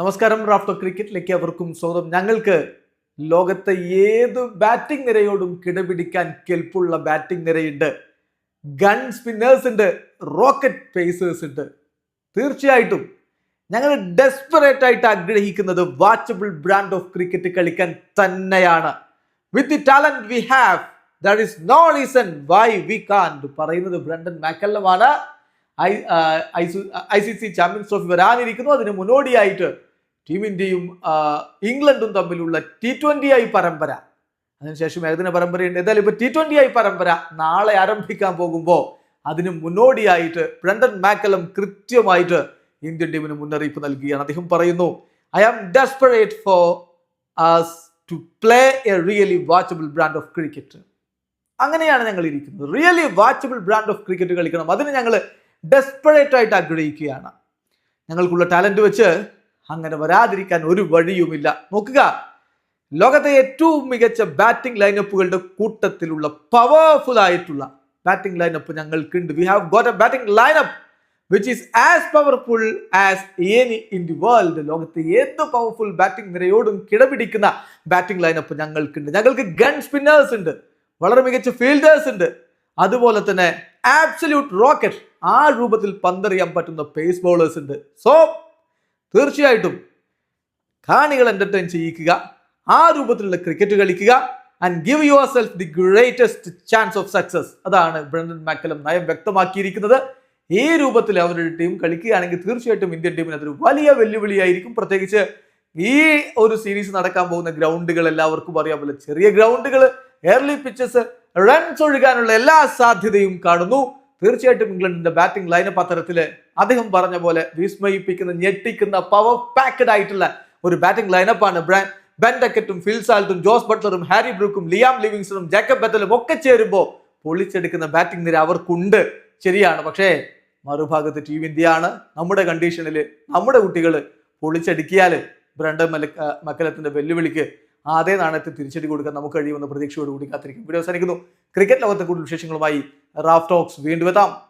നമസ്കാരം റാഫ്റ്റോ ക്രിക്കറ്റിലേക്ക് അവർക്കും സ്വാഗതം. ഞങ്ങൾക്ക് ലോകത്തെ ഏത് ബാറ്റിംഗ് നിരയോടും കിടപിടിക്കാൻ കെൽപ്പുള്ള ബാറ്റിംഗ് നിരയുണ്ട്. ഗൺ സ്പിന്നേഴ്സ് ഉണ്ട് റോക്കറ്റ് പേസേഴ്സ് ഉണ്ട്. തീർച്ചയായിട്ടും ഞങ്ങൾ ഡെസ്പറേറ്റ് ആയിട്ട് ആഗ്രഹിക്കുന്നത് വാച്ചബിൾ ബ്രാൻഡ് ഓഫ് ക്രിക്കറ്റ് കളിക്കാൻ തന്നെയാണ്. With the talent we have that is no reason why we can പറയുന്നത് Brendon മാക്കല്ലമാണ്. I I C C champions trophy വരാനിരിക്കുന്നു. അതിന് മുന്നോടിയായിട്ട് ടീം ഇന്ത്യയും ഇംഗ്ലണ്ടും തമ്മിലുള്ള ടി ട്വന്റി ഐ പരമ്പര. അതിനുശേഷം ഏകദിന പരമ്പരയുണ്ട്. എന്തായാലും ഇപ്പൊ ടി ട്വന്റി ഐ പരമ്പര നാളെ ആരംഭിക്കാൻ പോകുമ്പോൾ അതിന് മുന്നോടിയായിട്ട് ബ്രണ്ടൻ മാക്കലം കൃത്യമായിട്ട് ഇന്ത്യൻ ടീമിന് മുന്നറിയിപ്പ് നൽകുകയാണ്. അദ്ദേഹം പറയുന്നു I am desperate for us to play a really watchable brand of cricket അങ്ങനെയാണ് ഞങ്ങൾ ഇരിക്കുന്നത്. Really watchable brand of cricket കളിക്കണം. അതിന് ഞങ്ങൾ ഡെസ്പറേറ്റ് ആയിട്ട് ആഗ്രഹിക്കുകയാണ്. ഞങ്ങൾക്കുള്ള ടാലന്റ് വെച്ച് അങ്ങനെ വരാതിരിക്കാൻ ഒരു വഴിയുമില്ല. നോക്കുക. ലോകത്തെ ഏറ്റവും മികച്ച ബാറ്റിംഗ് ലൈനപ്പുകളുടെ കൂട്ടത്തിലുള്ള പവർഫുൾ ആയിട്ടുള്ള ബാറ്റിംഗ് ലൈനപ്പ് ഞങ്ങൾക്കുണ്ട്. We have got a batting lineup which is as powerful as any in the world ലോകത്തെ ഏത് പവർഫുൾ ബാറ്റിംഗ് നിരയോടും കിടപിടിക്കുന്ന ബാറ്റിംഗ് ലൈനപ്പ് ഞങ്ങൾക്കുണ്ട്. ഞങ്ങൾക്ക് ഗൺ സ്പിന്നേഴ്സ് ഉണ്ട്. വളരെ മികച്ച ഫീൽഡേഴ്സ് ഉണ്ട്. അതുപോലെ തന്നെ ആബ്സല്യൂട്ട് റോക്കറ്റ് ആ രൂപത്തിൽ പന്തെറിയാൻ പറ്റുന്ന പേസ് ബോളേഴ്സ് ഉണ്ട്. സോ തീർച്ചയായിട്ടും കാണികൾ എന്റർടൈൻ ചെയ്യിക്കുക. ആ രൂപത്തിലുള്ള ക്രിക്കറ്റ് കളിക്കുക. And give yourself the greatest chance of success അതാണ് ബ്രണ്ടൻ മാക്കലം നയം വ്യക്തമാക്കിയിരിക്കുന്നത്. ഈ രൂപത്തിൽ അവരുടെ ടീം കളിക്കുകയാണെങ്കിൽ തീർച്ചയായിട്ടും ഇന്ത്യൻ ടീമിന് അതൊരു വലിയ വെല്ലുവിളിയായിരിക്കും. പ്രത്യേകിച്ച് ഈ ഒരു സീരീസ് നടക്കാൻ പോകുന്ന ഗ്രൗണ്ടുകൾ എല്ലാവർക്കും അറിയാമല്ലോ ചെറിയ ഗ്രൗണ്ടുകൾ എയർലി പിച്ചസ് റൺസ് ഒഴുകാനുള്ള എല്ലാ സാധ്യതയും കാണുന്നു. തീർച്ചയായിട്ടും ഇംഗ്ലണ്ടിന്റെ ബാറ്റിംഗ് ലൈനപ്പ് അത്തരത്തിൽ അദ്ദേഹം പറഞ്ഞ പോലെ വിസ്മയിപ്പിക്കുന്ന ഞെട്ടിക്കുന്ന പവർ പാക്കഡ് ആയിട്ടുള്ള ഒരു ബാറ്റിംഗ് ലൈനപ്പാണ് ബെൻ ഡക്കറ്റും ഫിൽസാൽട്ടും ജോസ് ബട്ട്ലറും ഹാരി ബ്രൂക്കും ലിയാം ലിവിങ്സണും ജേക്കബ് ബെത്തലും ഒക്കെ ചേരുമ്പോൾ പൊളിച്ചെടുക്കുന്ന ബാറ്റിംഗ് നിര അവർക്കുണ്ട്. ശരിയാണ്. പക്ഷേ മറുഭാഗത്ത് ടീം ഇന്ത്യയാണ് നമ്മുടെ കണ്ടീഷനിൽ നമ്മുടെ കുട്ടികൾ പൊളിച്ചടുക്കിയാൽ മല മക്കലത്തിന്റെ വെല്ലുവിളിക്ക് അതേ നാണയത്തിൽ തിരിച്ചടി കൊടുക്കാൻ നമുക്ക് കഴിയുമെന്ന പ്രതീക്ഷയോടുകൂടി കാത്തിരിക്കും. ഇവിടെ അവസാനിക്കുന്നു. ക്രിക്കറ്റ് ലോകത്തെ കൂടുതൽ വിശേഷങ്ങളുമായി റാഫ് ടോക്സ് വീണ്ടും എത്താം.